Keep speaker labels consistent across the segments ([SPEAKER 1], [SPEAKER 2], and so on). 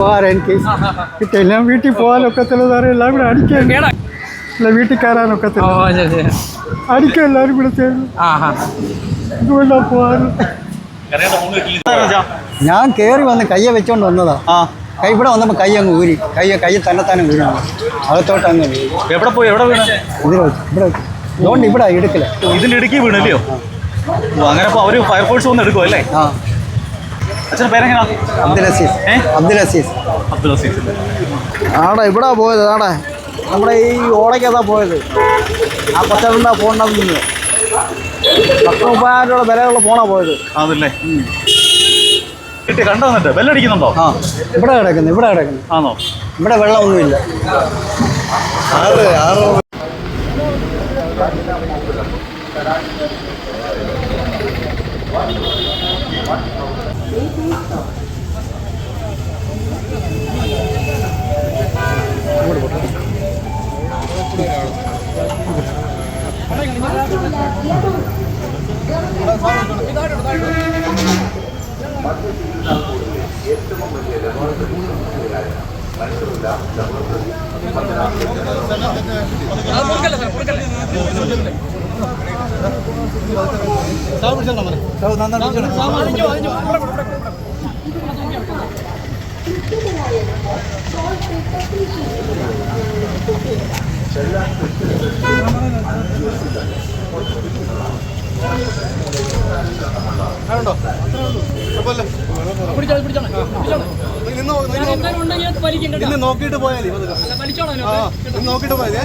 [SPEAKER 1] പോകാറ് എനിക്ക് കിട്ടില്ല ഞാൻ വീട്ടിൽ പോകാനൊക്കത്തില്ല സാറേ എല്ലാം കൂടെ അടിക്കാൻ അല്ല വീട്ടിൽ കയറാനൊക്കത്തില്ല അടിക്കും എല്ലാവരും ഇതുകൊണ്ടാ പോകാറ്. ഞാൻ കയറി വന്ന് കയ്യെ വെച്ചോണ്ട് വന്നതാ.
[SPEAKER 2] ആ.
[SPEAKER 1] കൈ ഇവിടെ വന്നപ്പോൾ കൈ അങ്ങ് ഊരി. കൈ കൈ തന്നെ ഊരി അകത്തോട്ട് അങ്ങ്.
[SPEAKER 2] എവിടെ പോയി? എവിടെ വീണ്?
[SPEAKER 1] ഇവിടെ വെച്ച് അതുകൊണ്ട് ഇവിടെ എടുക്കില്ല
[SPEAKER 2] ഇതിന്റെ ഇടുക്കി വീണല്ലയോ? അങ്ങനെ അവർ ഫയർഫോഴ്സ് വന്ന് എടുക്കും അല്ലേ
[SPEAKER 1] ആ.
[SPEAKER 2] അച്ഛൻ ഇവിടാ
[SPEAKER 1] അബ്ദുൽ അസീസ്? അബ്ദുൽ അസീസ്.
[SPEAKER 2] അബ്ദുൽ അസീസ്
[SPEAKER 3] ആടെ ഇവിടെ പോയത് ആടാ. നമ്മുടെ ഈ ഓടയ്ക്കതാ പോയത്. ആ പച്ചാ പോകണ്ടെന്ന് പത്ത് മുപ്പതിനായിരം രൂപ വിലയുള്ള ഫോണാ പോയത്.
[SPEAKER 2] അതല്ലേ? കിട്ടി കണ്ടോ എന്നിട്ട് ബെല്ലടിക്കുന്നുണ്ടോ?
[SPEAKER 1] ആ ഇവിടെ കിടക്കുന്നു ഇവിടെ കിടക്കുന്നു.
[SPEAKER 2] ആണോ?
[SPEAKER 1] ഇവിടെ വെള്ളമൊന്നുമില്ല.
[SPEAKER 3] ഏറ്റവും വലിയ മനസ്സിലുള്ള പത്തനാപുരം ഇന്ന് നോക്കിയിട്ട് പോയാലേ നോക്കിയിട്ട് പോയതേ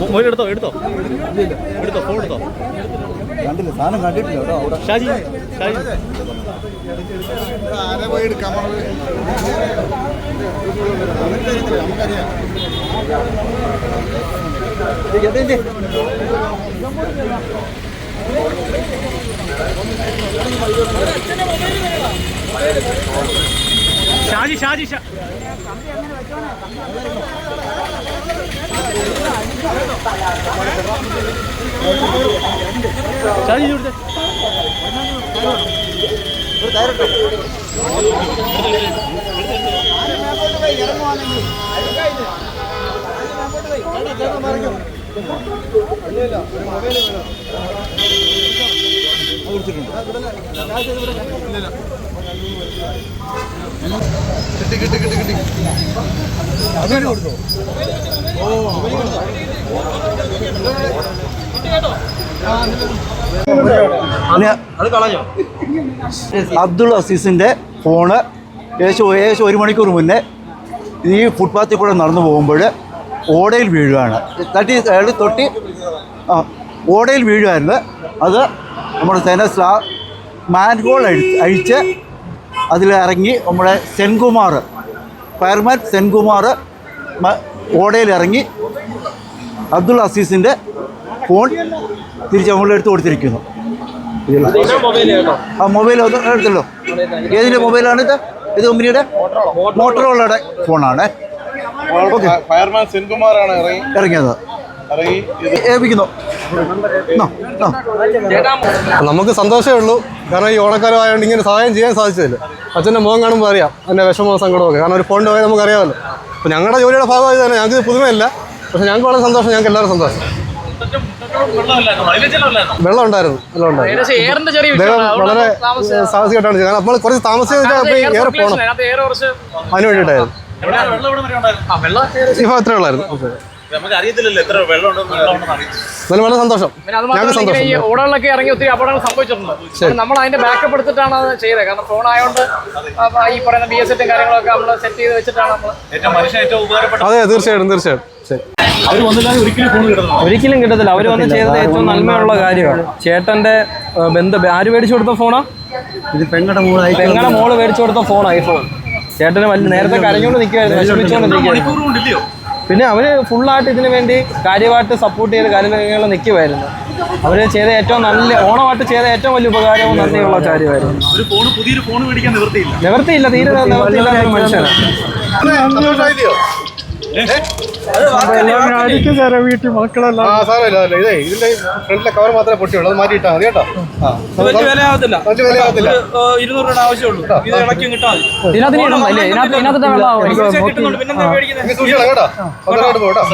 [SPEAKER 3] മൊബൈൽ
[SPEAKER 2] എടുത്തോ എടുത്തോ? എടുത്തോ ഫോൺ എടുത്തോ?
[SPEAKER 3] കണ്ടില്ല സാധനം കണ്ടിട്ടില്ല കേട്ടോ അവിടെ.
[SPEAKER 2] ഷാജി ഷാജി. ഷാജി ഷാജി ഷാജി ഇവിടുത്തെ
[SPEAKER 3] അബ്ദുൾ അസീസിന്റെ ഫോണ് ഏകദേശം ഏകദേശം ഒരു മണിക്കൂർ മുന്നേ ഈ ഫുട്പാത്തിൽ കൂടെ നടന്നു പോകുമ്പോൾ ഓടയിൽ വീഴുകയാണ്. തട്ടി തൊട്ടി ആ ഓടയിൽ വീഴുമായിരുന്നു അത് നമ്മുടെ സേന സ്ലാ മാൻഹോൾ അഴി അഴിച്ച് അതിലിറങ്ങി നമ്മുടെ സെൻകുമാർ ഫയർമാൻ സെൻകുമാർ ഓടയിലിറങ്ങി ഓടയിൽ ഇറങ്ങി അബ്ദുൾ അസീസിന്റെ ഫോൺ തിരിച്ച് നമ്മളെടുത്ത് കൊടുത്തിരിക്കുന്നു. ആ മൊബൈൽ ഒന്ന് എടുത്തല്ലോ. ഏതിന്റെ മൊബൈലാണ് ഇത്? ഇത് കമ്പനിയുടെ മോട്ടറോളയുടെ ഫോണാണ് ഓക്കെ
[SPEAKER 4] ഫയർമാൻ സെൻകുമാറാണ് ഇറങ്ങി.
[SPEAKER 3] ഇറങ്ങിയത്.
[SPEAKER 4] ഇറങ്ങി
[SPEAKER 3] ഏൽപ്പിക്കുന്നു.
[SPEAKER 5] നമുക്ക് സന്തോഷമേ ഉള്ളൂ. കാരണം ഈ ഓണക്കാലം ആയതുകൊണ്ട് ഇങ്ങനെ സഹായം ചെയ്യാൻ സാധിച്ചതില്ല അച്ഛന്റെ മുഖം കാണുമ്പോൾ അറിയാം എന്റെ വിഷമവും സങ്കടമൊക്കെ കാരണം ഒരു ഫോണിന്റെ പോയാൽ നമുക്ക് അറിയാമല്ലോ അപ്പോൾ ഞങ്ങളുടെ ജോലിയുടെ ഭാഗമായി തന്നെ ഞങ്ങൾക്ക് പുതുമയല്ല. പക്ഷേ ഞങ്ങൾക്ക് വളരെ സന്തോഷം ഞങ്ങൾക്ക് എല്ലാവരും സന്തോഷം. വെള്ളം ഉണ്ടായിരുന്നു വെള്ളം ഉണ്ടായിരുന്നു. വളരെ. സാഹസികമായിട്ടാണ് കാരണം നമ്മൾ കുറച്ച്
[SPEAKER 6] താമസിച്ചാൽ
[SPEAKER 5] ഏറെ പോകണം അതിന് വേണ്ടിയിട്ടായിരുന്നു. ഈ ഭാഗം ഇത്രേ ഉള്ളായിരുന്നു. അപ്പോൾ
[SPEAKER 2] നമുക്ക് അറിയത്തില്ലല്ലോ എത്ര വെള്ളം ഉണ്ടെന്ന്
[SPEAKER 5] വളരെ സന്തോഷം.
[SPEAKER 6] പിന്നെ അത് മാത്രമല്ല ഈ ഓടകളിലൊക്കെ ഇറങ്ങി ഒത്തിരി അപകടങ്ങൾ സംഭവിച്ചിട്ടുണ്ട്. നമ്മൾ അതിന്റെ ബാക്കപ്പ് എടുത്തിട്ടാണ് അത് ചെയ്തത്. കാരണം ഫോൺ ആയതുകൊണ്ട് ആ, ഈ പറയുന്ന ബി എസ് എറ്റും കാര്യങ്ങളൊക്കെ നമ്മൾ സെറ്റ് ചെയ്ത് വെച്ചിട്ടാണ് നമ്മൾ
[SPEAKER 5] അതെ തീർച്ചയായിട്ടും തീർച്ചയായിട്ടും.
[SPEAKER 2] ഒരിക്കലും
[SPEAKER 6] കിട്ടത്തില്ല. അവർ വന്ന് ചെയ്തത് ഏറ്റവും നന്മയുള്ള കാര്യമാണ്. ചേട്ടന്റെ ബന്ധം ആര് മേടിച്ചു കൊടുത്ത ഫോണാ
[SPEAKER 3] ഇത് പെങ്ങളുടെ മൂളായി
[SPEAKER 6] പെങ്ങളെ മോൾ മേടിച്ചു കൊടുത്ത ഫോൺ ഐഫോൺ. ചേട്ടന് വലിയ നേരത്തെ കരഞ്ഞുകൊണ്ട് നിൽക്കുമായിരുന്നു
[SPEAKER 2] വിഷമിച്ചുകൊണ്ട് ഇല്ലയോ
[SPEAKER 6] പിന്നെ അവർ ഫുള്ളായിട്ട് ഇതിനു വേണ്ടി കാര്യമായിട്ട് സപ്പോർട്ട് ചെയ്ത് കാര്യങ്ങൾ നിൽക്കുമായിരുന്നു അവർ ചെയ്ത ഏറ്റവും നല്ല ഓണമായിട്ട് ചെയ്ത ഏറ്റവും വലിയ ഉപകാരവും നന്ദിയുള്ള കാര്യമായിരുന്നു.
[SPEAKER 2] ഒരു ഫോൺ പുതിയൊരു ഫോൺ മേടിക്കാൻ നിവൃത്തിയില്ല.
[SPEAKER 6] നിവർത്തിയില്ല തീരെ നിവർത്തിയില്ല മനുഷ്യനാണ്
[SPEAKER 1] അടിക്കും സാറേ വീട്ടിൽ മക്കളെല്ലാം
[SPEAKER 5] ആ സാരമില്ല അല്ല ഇതേ ഇതിന്റെ ഫ്രണ്ടിലെ കവർ മാത്രമേ പൊട്ടിയുള്ളൂ. അത് മാറ്റി ഇട്ടാൽ മതി കേട്ടോ.
[SPEAKER 2] വലിയ വിലയാവത്തില്ല
[SPEAKER 5] വലിയ വിലയാകത്തില്ല.
[SPEAKER 2] ഇരുന്നൂറ് രൂപയുടെ ആവശ്യമുള്ളൂ. ഇത് ഇളക്കി കിട്ടാൻ മതി.
[SPEAKER 6] ഇതിനകത്ത് ഇതിനകത്ത്
[SPEAKER 2] കിട്ടുന്നുണ്ട്.
[SPEAKER 5] സൂക്ഷിക്കണം കേട്ടോ. പോട്ടോ